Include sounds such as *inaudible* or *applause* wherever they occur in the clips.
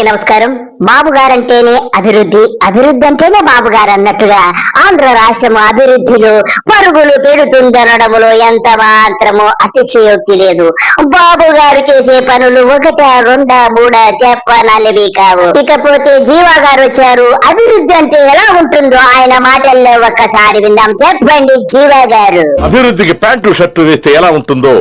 అందరికీ నమస్కారం. బాబు గారంటేనే అభివృద్ధి అభివృద్ధి అంటేనే బాబు గారు అన్నట్టుగా ఆంధ్ర రాష్ట్రం అభివృద్ధిలో పరుగులు పెడుతుందనడంలో ఎంత మాత్రము అతిశయోక్తి లేదు. బాబు గారు చేసే పనులు ఒకట రెండా మూడా చెప్పనలివి కావు. ఇకపోతే జీవా గారు వచ్చారు. అభివృద్ధి అంటే ఎలా ఉంటుందో ఆయన మాటల్లో ఒక్కసారి విందాం. చెప్పండి జీవా గారు అభివృద్ధికి ప్యాంటు షర్టు వేస్తే ఎలా ఉంటుందో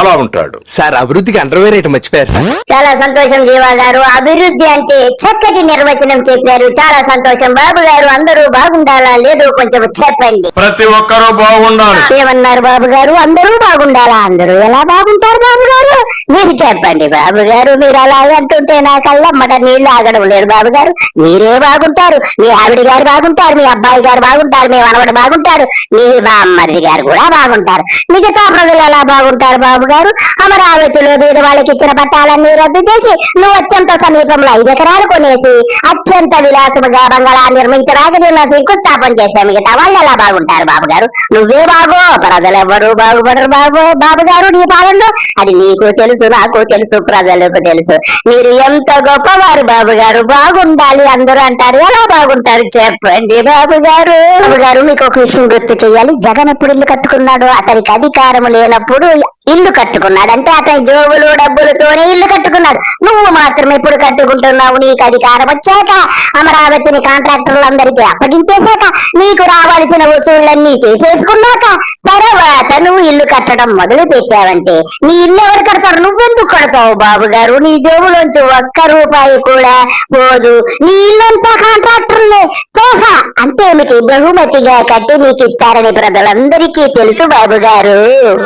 అలా ఉంటాడు. సార్ అభివృద్ధికి అండర్వేర్ ఐటమ్ మర్చిపోయారు సార్. చాలా సంతోషం జీవా గారు. అభివృద్ధి అంటే చక్కటి నిర్వచనం చెప్పారు. చాలా సంతోషం. బాబు గారు అందరూ బాగుండాలా? లేదు కొంచెం చెప్పండి. ప్రతి ఒక్కరూ బాగుండాలి. ఏమన్నారు బాబు గారు? అందరూ బాగుండాలా? అందరూ ఎలా బాగుంటారు బాబు గారు? మీరు చెప్పండి బాబు గారు. మీరు అలా అంటుంటే నా కళ్ళమ్మట నీళ్ళు ఆగడం లేదు బాబు గారు. మీరే బాగుంటారు. మీ ఆవిడ గారు బాగుంటారు. మీ అబ్బాయి గారు బాగుంటారు. మీ మనవడు బాగుంటారు. మీ బామ్మది గారు కూడా బాగుంటారు. మిగతా ప్రజలు ఎలా బాగుంటారు బాబు గారు అమరావతిలో బీద వాళ్ళకి ఇచ్చిన పట్టాలన్నీ రద్దు చేసి నువ్వు అత్యంత సమీపంలో ఐదు ఎకరాలు కొనేసి అత్యంత విలాసముగా బంగాళా నిర్మించడానికి నేను శంకుస్థాపన చేస్తే మిగతా వాళ్ళు ఎలా బాగుంటారు బాబు గారు నువ్వే బాగో ప్రజలు ఎవరు బాగుపడరు బాబు బాబు గారు నీ పాలనలో అది నీకు తెలుసు నాకు తెలుసు ప్రజలకు తెలుసు. మీరు ఎంత గొప్పవారు బాబు గారు బాగుండాలి అందరూ అంటారు. ఎలా బాగుంటారు చెప్పండి బాబు గారు బాబు గారు మీకు ఒక విషయం గుర్తు చేయాలి. జగన్ ఎప్పుడు ఇల్లు కట్టుకున్నాడు అతనికి అధికారం లేనప్పుడు ఇల్లు కట్టుకున్నాడు అంటే అతని జోబులు డబ్బులతోనే ఇల్లు కట్టుకున్నాడు. నువ్వు మాత్రం ఎప్పుడు కట్టుకుంటున్నావు? నీకు అధికారం వచ్చాక అమరావతిని కాంట్రాక్టర్లందరికీ అప్పగించేశాక నీకు రావాల్సిన వసూళ్ళన్నీ చేసేసుకున్నాక తర్వాత నువ్వు ఇల్లు కట్టడం మొదలు పెట్టావంటే నీ ఇల్లు ఎవరు కడతారు? నువ్వెందుకు కడతావు బాబు గారు? నీ జోబులోంచి ఒక్క రూపాయి కూడా పోదు. నీ ఇల్లంతా కాంట్రాక్టర్లే. తోఫా అంటే మీకు బహుమతిగా కట్టి నీకు ఇస్తారని ప్రజలందరికీ తెలుసు బాబు గారు?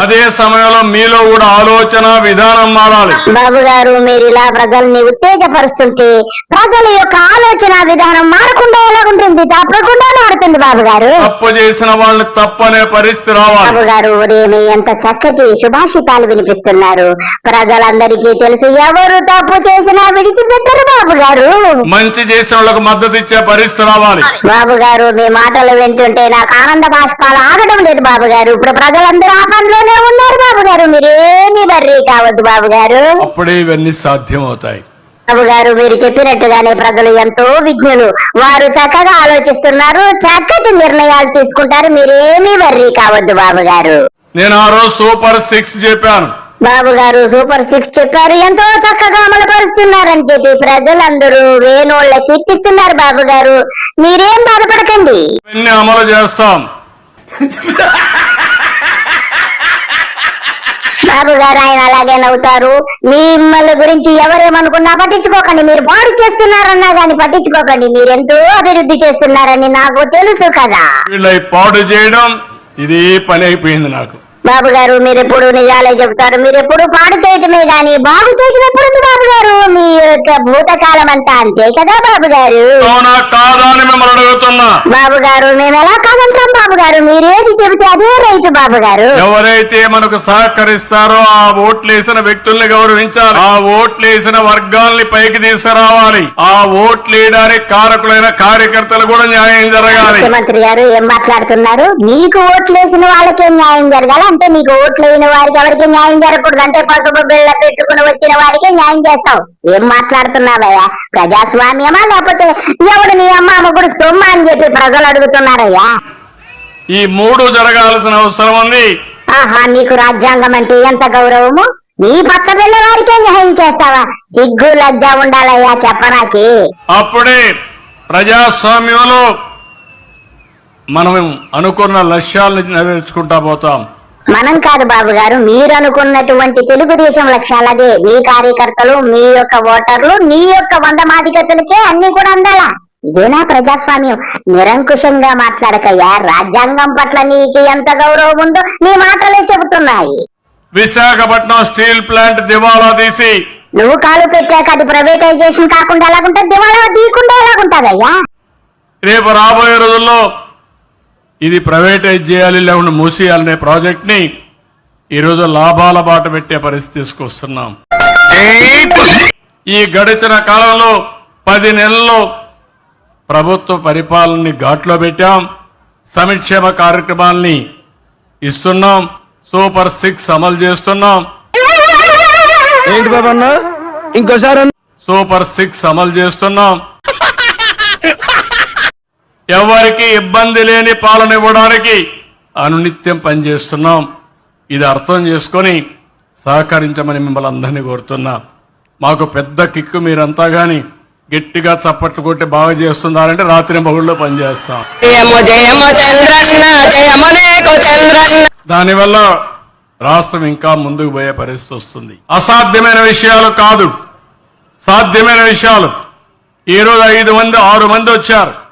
అదే సమయంలో మీలో కూడా ఆలోచన విధానం మారాలి. బాబు గారు మీరు ఇలా ప్రజల్ని ఉత్తేజపరుస్తుంటే ప్రజల యొక్క ఆలోచన విధానం మారకుండా ఎలా ఉంటుంది? తప్పకుండా మారుతుంది బాబు గారు. తప్పు చేసిన వాళ్ళని తప్పనే పరిస్థితి రావాలి. బాబు గారు ఉదయం ఎంత చక్కటి శుభాషితాలు వినిపిస్తున్నారు. ప్రజలందరికీ తెలుసు ఎవరు తప్పు చేసినా విడిచిపెట్టరు బాబు గారు. మంచి చేసిన వాళ్ళకు మద్దతు ఇచ్చే పరిస్థితి రావాలి. బాబు గారు మీ మాటలు వింటుంటే నాకు ఆనంద బాష్పాలు ఆగడం లేదు బాబు గారు. ఇప్పుడు ప్రజలందరూ ఆ పనిలోనే ఉన్నారు బాబు గారు. మీరేమి బర్రీ కావద్దు బాబు గారు. అప్పుడే ఇవన్నీ సాధ్యమవుతాయి. బాబు గారు మీరు చెప్పినట్టుగానే ప్రజలు ఎంతో విజ్ఞులు. వారు చక్కగా ఆలోచిస్తున్నారు చక్కటి నిర్ణయాలు తీసుకుంటారు. మీరేమీ వర్రీ కావద్దు బాబు గారు. నేను ఆ రోజు సూపర్ సిక్స్ చెప్పాను. బాబు గారు సూపర్ సిక్స్ చెప్పారు. ఎంతో చక్కగా అమలు పరుస్తున్నారని చెప్పి ప్రజలందరూ వేణోళ్ళ కీర్తిస్తున్నారు బాబు గారు మీరేం బాధపడకండి. అమలు చేస్తాం. బాబు గారు ఆయన అలాగే నవ్వుతారు. మిమ్మల్ని గురించి ఎవరేమనుకున్నా పట్టించుకోకండి. మీరు పాడు చేస్తున్నారన్నా గాని పట్టించుకోకండి. మీరెంతో అభివృద్ధి చేస్తున్నారని నాకు తెలుసు కదా. వీళ్ళ పాడు చేయడం ఇది పని అయిపోయింది నాకు. బాబు గారు మీరు ఎప్పుడు నిజాలే చెబుతారు మీరు ఎప్పుడు పాడు చేయటమే గాని బాగు చేయటం ఎప్పుడు బాబు గారు? మీ యొక్క భూతకాలం అంతా అంతే కదా బాబు గారు? బాబు గారు మేము ఎలా కాదంటాం బాబు గారు? మీరు ఏది చెబితే అదే రైతు బాబు గారు. ఎవరైతే మనకు సహకరిస్తారో ఆ ఓట్లు వేసిన వ్యక్తుల్ని గౌరవించాలి. ఆ ఓట్లు వేసిన వర్గాల్ని పైకి తీసుకురావాలి. ఆ ఓట్లు వేయడానికి కారకులైన కార్యకర్తలు కూడా న్యాయం జరగాలి. ముఖ్యమంత్రి గారు ఏం మాట్లాడుతున్నారు? నీకు ఓట్లేసిన వాళ్ళకే న్యాయం జరగాలి అంటే నీకు ఓట్లేని వారికి ఎవరికి న్యాయం జరగకూడదు. అంటే పసుపు బిళ్ళ పెట్టుకుని వచ్చిన వాడికే న్యాయం చేస్తావు. ఏం మాట్లాడుతున్నావయ్యా ప్రజాస్వామ్యమా లేకపోతే ఎవడు నీ అమ్మ అమ్మగుడు సొమ్మ అని చెప్పి ప్రజలు అడుగుతున్నారయ్యా? ఈ మూడు జరగాల్సిన అవసరం ఉంది. ఆహా నీకు రాజ్యాంగం అంటే ఎంత గౌరవము? నీ పచ్చ బిళ్ళ వారికే న్యాయం చేస్తావా? సిగ్గు లజ్జ ఉండాలయ్యా చెప్పనాకి అప్పుడే ప్రజాస్వామ్యంలో మనం అనుకున్న లక్ష్యాలను నెరవేర్చుకుంటా పోతాం. మనం కాదు బాబు గారు మీరు అనుకున్నటువంటి తెలుగుదేశం లక్ష్యాలు అదే. మీ కార్యకర్తలు మీ యొక్క ఓటర్లు మీ యొక్క వంద మాదికతులకే అన్ని కూడా అందాలా? ఇదేనా ప్రజాస్వామ్యం. నిరంకుశంగా మాట్లాడకయ్యా రాజ్యాంగం పట్ల నీకు ఎంత గౌరవం ఉందో నీ మాటలే చెబుతున్నాయి. విశాఖపట్నం స్టీల్ ప్లాంట్ దివాలా తీసి. నువ్వు కాలు పెట్టాక అది ప్రైవేటైజేషన్ కాకుండా ఎలాగుంటుంది? దివాళా తీయకుండా ఎలాగుంటదయ్యా? రేపు రాబోయే రోజుల్లో ఇది ప్రైవేటైజ్ చేయాలి లేకుండా మూసేయాలనే ప్రాజెక్ట్ని ఈరోజు లాభాల బాట పెట్టే పరిస్థితి తీసుకొస్తున్నాం. ఈ గడిచిన కాలంలో పది నెలల్లో ప్రభుత్వ పరిపాలనని ఘాట్లో పెట్టాం సంక్షేమ కార్యక్రమాల్ని ఇస్తున్నాం సూపర్ సిక్స్ అమలు చేస్తున్నాం. ఏంటి ఇంకోసారి సూపర్ సిక్స్ అమలు చేస్తున్నాం. ఎవరికి ఇబ్బంది లేని పాలన ఇవ్వడానికి అనునిత్యం పనిచేస్తున్నాం. ఇది అర్థం చేసుకొని సహకరించమని మిమ్మల్ని అందరినీ కోరుతున్నా. మాకు పెద్ద కిక్కు మీరంతా గాని గట్టిగా చప్పట్లు కొట్టి బాగా చేస్తున్నారంటే రాత్రి మగుళ్ళు పనిచేస్తాం. దానివల్ల రాష్ట్రం ఇంకా ముందుకు పోయే పరిస్థితి వస్తుంది. అసాధ్యమైన విషయాలు కాదు. సాధ్యమైన విషయాలు. ఈ రోజు ఐదు మంది ఆరు మంది వచ్చారు.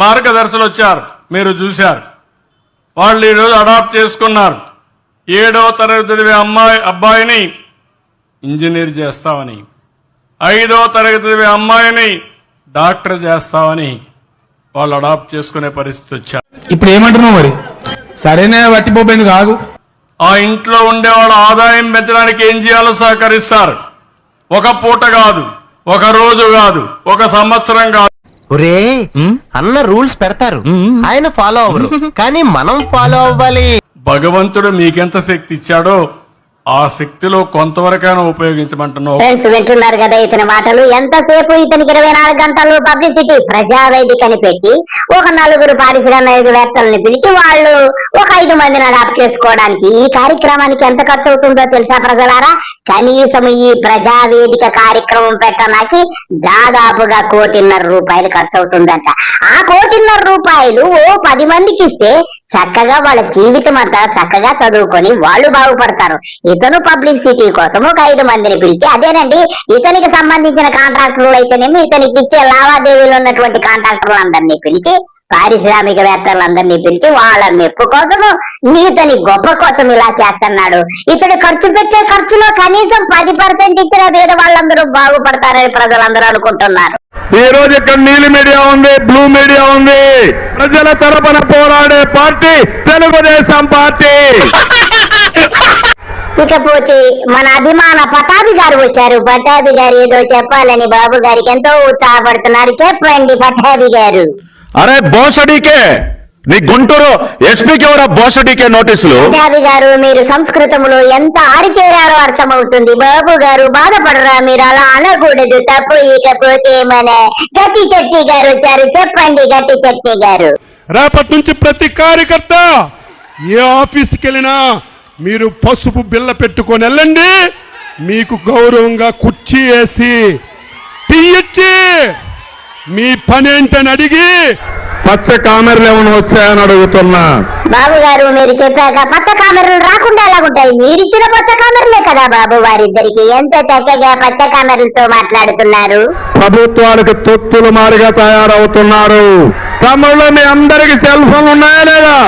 మార్గదర్శులు వచ్చారు మీరు చూశారు. వాళ్ళు ఈరోజు అడాప్ట్ చేసుకున్నారు. ఏడవ తరగతి చదివే అమ్మాయి అబ్బాయిని ఇంజనీర్ చేస్తామని ఐదవ తరగతి చదివే అమ్మాయిని డాక్టర్ చేస్తామని వాళ్ళు అడాప్ట్ చేసుకునే పరిస్థితి వచ్చారు. ఇప్పుడు ఏమంటున్నావు మరి? సరైన వట్టిపోయింది కాదు ఆ ఇంట్లో ఉండే వాళ్ళ ఆదాయం పెంచడానికి ఏం చేయాలో సహకరిస్తారు. ఒక పూట కాదు ఒక రోజు కాదు ఒక సంవత్సరం కాదు. ఒరే అన్న రూల్స్ పెడతారు. ఆయన ఫాలో అవ్వరు. *laughs* కానీ మనం ఫాలో అవ్వాలి. భగవంతుడు మీకెంత శక్తి ఇచ్చాడో ఆ శక్తిలో కొంతవరకైనా ఉపయోగించమంటున్నావు. ఫ్రెండ్స్ వింటున్నారు కదా ఇతని మాటలు. ఎంతసేపు ఇతనికి ఇరవై నాలుగు గంటలు పబ్లిసిటీ ప్రజావేదికని పెట్టి ఒక నలుగురు పారిశ్రామికవేత్తలను పిలిచి వాళ్ళు ఒక ఐదు మందిని అడాప్ట్ చేసుకోవడానికి ఈ కార్యక్రమానికి ఎంత ఖర్చు అవుతుందో తెలుసా ప్రజలారా? కనీసం ఈ ప్రజా వేదిక కార్యక్రమం పెట్టడానికి దాదాపుగా కోటిన్నర రూపాయలు ఖర్చు అవుతుందంట. ఆ కోటిన్నర రూపాయలు ఓ పది మందికి ఇస్తే చక్కగా వాళ్ళ జీవితం అంతా చక్కగా చదువుకొని వాళ్ళు బాగుపడతారు. ఇతను పబ్లిసిటీ కోసం ఒక ఐదు మందిని పిలిచి అదేనండి ఇతనికి సంబంధించిన కాంట్రాక్టర్లు అయితేనేమి ఇతనికి ఇచ్చే లావాదేవీలు ఉన్నటువంటి కాంట్రాక్టర్లందరినీ పిలిచి పారిశ్రామికవేత్తలందరినీ పిలిచి వాళ్ళ మెప్పు కోసము ఇతని గొప్ప కోసం ఇలా చేస్తున్నాడు. ఇతడు ఖర్చు పెట్టే ఖర్చులో కనీసం పది పర్సెంట్ ఇచ్చిన పేద వాళ్ళందరూ బాగుపడతారని ప్రజలందరూ అనుకుంటున్నారు. ఈ రోజు ఇక్కడ నీలి మీడియా ఉంది బ్లూ మీడియా ఉంది. ప్రజల తరపున పోరాడే పార్టీ తెలుగుదేశం పార్టీ. *laughs* ఇకపోతే మన అభిమాన పటాభి గారు వచ్చారు. పటాభి గారు ఏదో చెప్పాలని బాబు గారికి ఎంతో ఉత్సాహపడుతున్నారు. చెప్పండి పటాభి గారు. అరే బోసడీకే నీ గుంటూరు ఎస్పీకి ఎవరా బోసడీకే నోటీసులు? పటాభి గారు మీరు సంస్కృతంలో ఎంత ఆరితేరారో అర్థమవుతుంది. బాబు గారు బాధపడరా మీరు అలా అనకూడదు. తప్పు ఇకపోతే మన గట్టి చట్నీ గారు వచ్చారు. చెప్పండి గట్టి చట్నీ గారు. రేపటి నుంచి ప్రతి కార్యకర్త ఏ ఆఫీస్కి వెళ్ళినా మీరు పసుపు బిల్ల పెట్టుకొని వెళ్ళండి. మీకు గౌరవంగా కుర్చీ వేసి టీ ఇచ్చి మీ పని ఏంటని అడిగి పచ్చ కామెరలు ఏమైనా వచ్చాయని అడుగుతున్నా. బాబు గారు మీరు చెప్పాక పచ్చ కామెరలు రాకుండా ఎలాగుంటాయి మీరు ఇచ్చిన పచ్చ కామెరలే కదా బాబు వారిద్దరికి. ఎంత చక్కగా పచ్చ కామెరలతో మాట్లాడుతున్నారు. ప్రభుత్వాలకు తొత్తులు మారిగా తయారవుతున్నారు. తమ్ముళ్ళు మీ అందరికి సెల్ ఫోన్ ఉన్నాయా లేదా?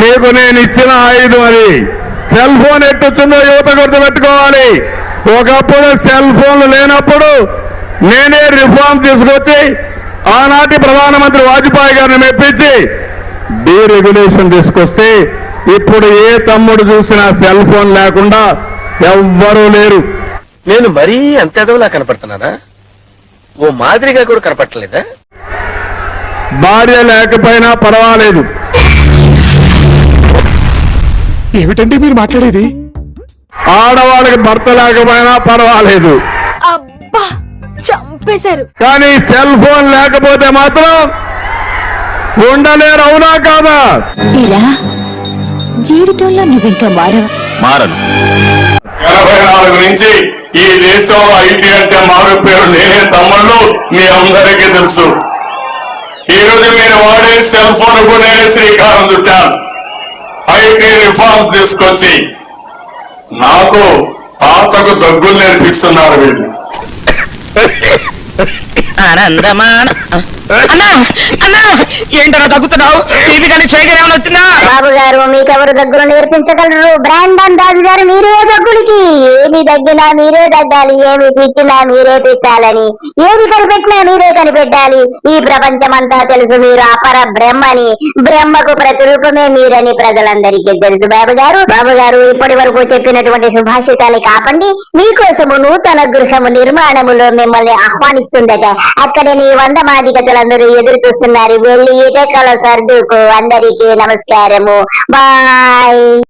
మీకు నేను ఇచ్చిన ఐదు అది. సెల్ ఫోన్ ఎట్టొచ్చిందో యువత గుర్తుపెట్టుకోవాలి. ఒకప్పుడు సెల్ ఫోన్లు లేనప్పుడు నేనే రిఫార్మ్ తీసుకొచ్చి ఆనాటి ప్రధానమంత్రి వాజ్పేయి గారిని మెప్పించి డీరెగ్యులేషన్ తీసుకొస్తే ఇప్పుడు ఏ తమ్ముడు చూసినా సెల్ ఫోన్ లేకుండా ఎవ్వరూ లేరు. నేను మరీ అంత ఎదవలా కనపడుతున్నానా? ఓ మాదిరిగా కూడా కనపడలేదా భార్య లేకపోయినా పర్వాలేదు. ఏమిటండి మీరు మాట్లాడేది? ఆడవాళ్ళకి భర్త లేకపోయినా పర్వాలేదు. అబ్బా చంపేశారు. కానీ సెల్ ఫోన్ లేకపోతే మాత్రం ఉండలేరు అవునా కాదా? ఇలా జీవితంలో నువ్వింకా మారవు? మారను. ఎనభై నాలుగు నుంచి ఈ దేశంలో ఐటీ అంటే మారు పేరు నేనే తమ్ముళ్ళు మీ అందరికీ తెలుసు. ఈ రోజు మీరు వాడే సెల్ ఫోన్కు నేనే శ్రీకారం చుట్టాను. ఐటీ రిఫార్మ్స్ తీసుకొచ్చి నాకు తాతకు దగ్గులు నేర్పిస్తున్నారు వీళ్ళు. ఆనందమాన. అన్నా అన్నా ఏంటన్నా తగ్గుతున్నావు? టీవీ కానీ వచ్చిందా? బాబు గారు మీకెవరు దగ్గర నేర్పించగలరు? బ్రాండన్ రాజు గారు మీరే దగ్గుడికి. ఏమి దగ్గినా మీరే దగ్గాలి ఏమి పిచ్చినా మీరే పెట్టాలని ఏది కనిపెట్టినా మీరే కనిపెట్టాలి. ఈ ప్రపంచమంతా తెలుసు మీరు అపర బ్రహ్మని. బ్రహ్మకు ప్రతిరూపమే మీరని ప్రజలందరికీ తెలుసు బాబు గారు బాబు గారు ఇప్పటి వరకు చెప్పినటువంటి శుభాషితాలే కాపండి. మీకోసము నూతన గృహము నిర్మాణములో మిమ్మల్ని ఆహ్వానిస్తుందట. అక్కడ నీ వంద బాధికతలందరూ ఎదురు చూస్తున్నారు. వెళ్ళి ఇటకల సర్దుకు. అందరికీ నమస్కారము. బాయ్.